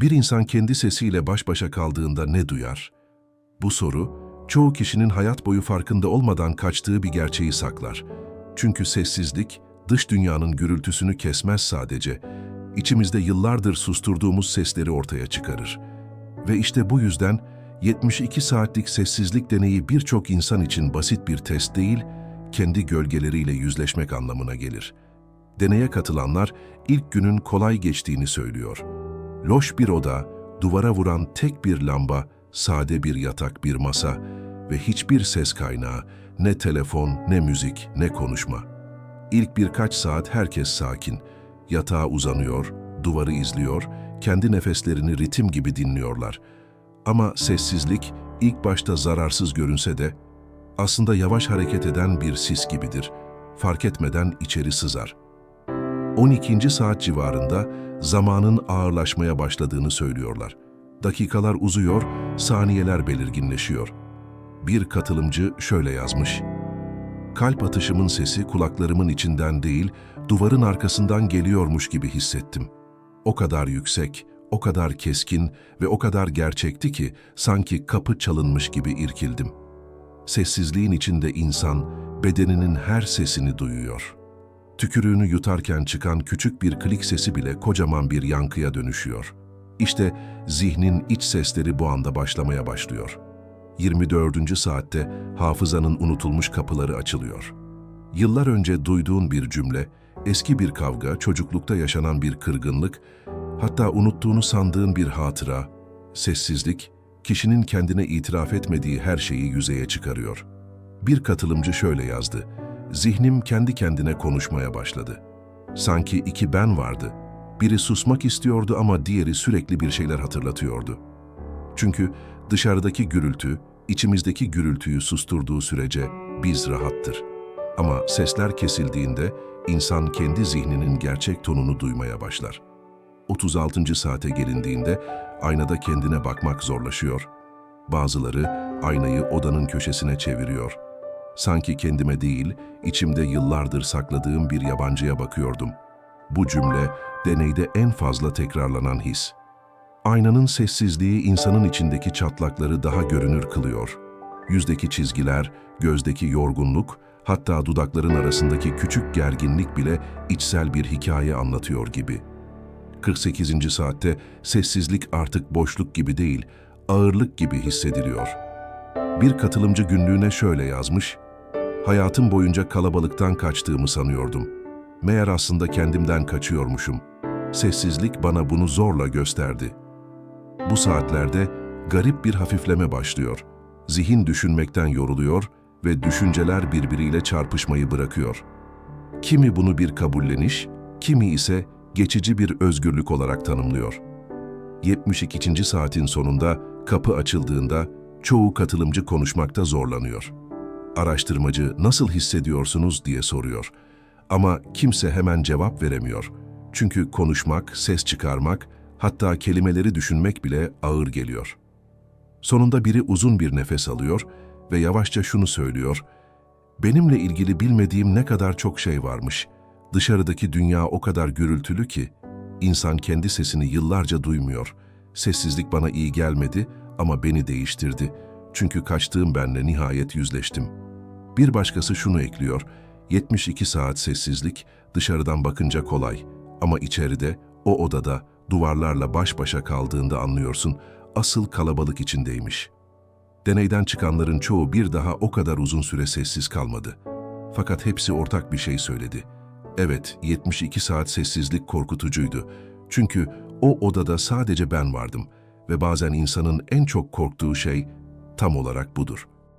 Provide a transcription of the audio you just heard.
Bir insan kendi sesiyle baş başa kaldığında ne duyar? Bu soru, çoğu kişinin hayat boyu farkında olmadan kaçtığı bir gerçeği saklar. Çünkü sessizlik, dış dünyanın gürültüsünü kesmez sadece, içimizde yıllardır susturduğumuz sesleri ortaya çıkarır. Ve işte bu yüzden 72 saatlik sessizlik deneyi birçok insan için basit bir test değil, kendi gölgeleriyle yüzleşmek anlamına gelir. Deneye katılanlar ilk günün kolay geçtiğini söylüyor. Loş bir oda, duvara vuran tek bir lamba, sade bir yatak, bir masa ve hiçbir ses kaynağı, ne telefon, ne müzik, ne konuşma. İlk birkaç saat herkes sakin, yatağa uzanıyor, duvarı izliyor, kendi nefeslerini ritim gibi dinliyorlar. Ama sessizlik ilk başta zararsız görünse de aslında yavaş hareket eden bir sis gibidir. Fark etmeden içeri sızar. 12. saat civarında zamanın ağırlaşmaya başladığını söylüyorlar. Dakikalar uzuyor, saniyeler belirginleşiyor. Bir katılımcı şöyle yazmış. Kalp atışımın sesi kulaklarımın içinden değil, duvarın arkasından geliyormuş gibi hissettim. O kadar yüksek, o kadar keskin ve o kadar gerçekti ki sanki kapı çalınmış gibi irkildim. Sessizliğin içinde insan bedeninin her sesini duyuyor. Tükürüğünü yutarken çıkan küçük bir klik sesi bile kocaman bir yankıya dönüşüyor. İşte zihnin iç sesleri bu anda başlamaya başlıyor. 24. saatte hafızanın unutulmuş kapıları açılıyor. Yıllar önce duyduğun bir cümle, eski bir kavga, çocuklukta yaşanan bir kırgınlık, hatta unuttuğunu sandığın bir hatıra, sessizlik, kişinin kendine itiraf etmediği her şeyi yüzeye çıkarıyor. Bir katılımcı şöyle yazdı, zihnim kendi kendine konuşmaya başladı. Sanki iki ben vardı. Biri susmak istiyordu ama diğeri sürekli bir şeyler hatırlatıyordu. Çünkü dışarıdaki gürültü, içimizdeki gürültüyü susturduğu sürece biz rahattır. Ama sesler kesildiğinde insan kendi zihninin gerçek tonunu duymaya başlar. 36. saate gelindiğinde aynada kendine bakmak zorlaşıyor. Bazıları aynayı odanın köşesine çeviriyor. Sanki kendime değil, içimde yıllardır sakladığım bir yabancıya bakıyordum. Bu cümle deneyde en fazla tekrarlanan his. Aynanın sessizliği insanın içindeki çatlakları daha görünür kılıyor. Yüzdeki çizgiler, gözdeki yorgunluk, hatta dudakların arasındaki küçük gerginlik bile içsel bir hikaye anlatıyor gibi. 48. saatte sessizlik artık boşluk gibi değil, ağırlık gibi hissediliyor. Bir katılımcı günlüğüne şöyle yazmış, Hayatım boyunca kalabalıktan kaçtığımı sanıyordum. Meğer aslında kendimden kaçıyormuşum. Sessizlik bana bunu zorla gösterdi. Bu saatlerde garip bir hafifleme başlıyor. Zihin düşünmekten yoruluyor ve düşünceler birbiriyle çarpışmayı bırakıyor. Kimi bunu bir kabulleniş, kimi ise geçici bir özgürlük olarak tanımlıyor. 72. saatin sonunda kapı açıldığında çoğu katılımcı konuşmakta zorlanıyor. Araştırmacı nasıl hissediyorsunuz diye soruyor. Ama kimse hemen cevap veremiyor. Çünkü konuşmak, ses çıkarmak, hatta kelimeleri düşünmek bile ağır geliyor. Sonunda biri uzun bir nefes alıyor ve yavaşça şunu söylüyor. Benimle ilgili bilmediğim ne kadar çok şey varmış. Dışarıdaki dünya o kadar gürültülü ki, insan kendi sesini yıllarca duymuyor. Sessizlik bana iyi gelmedi ama beni değiştirdi. Çünkü kaçtığım benle nihayet yüzleştim. Bir başkası şunu ekliyor. 72 saat sessizlik dışarıdan bakınca kolay ama içeride, o odada, duvarlarla baş başa kaldığında anlıyorsun asıl kalabalık içindeymiş. Deneyden çıkanların çoğu bir daha o kadar uzun süre sessiz kalmadı. Fakat hepsi ortak bir şey söyledi. Evet, 72 saat sessizlik korkutucuydu. Çünkü o odada sadece ben vardım ve bazen insanın en çok korktuğu şey tam olarak budur.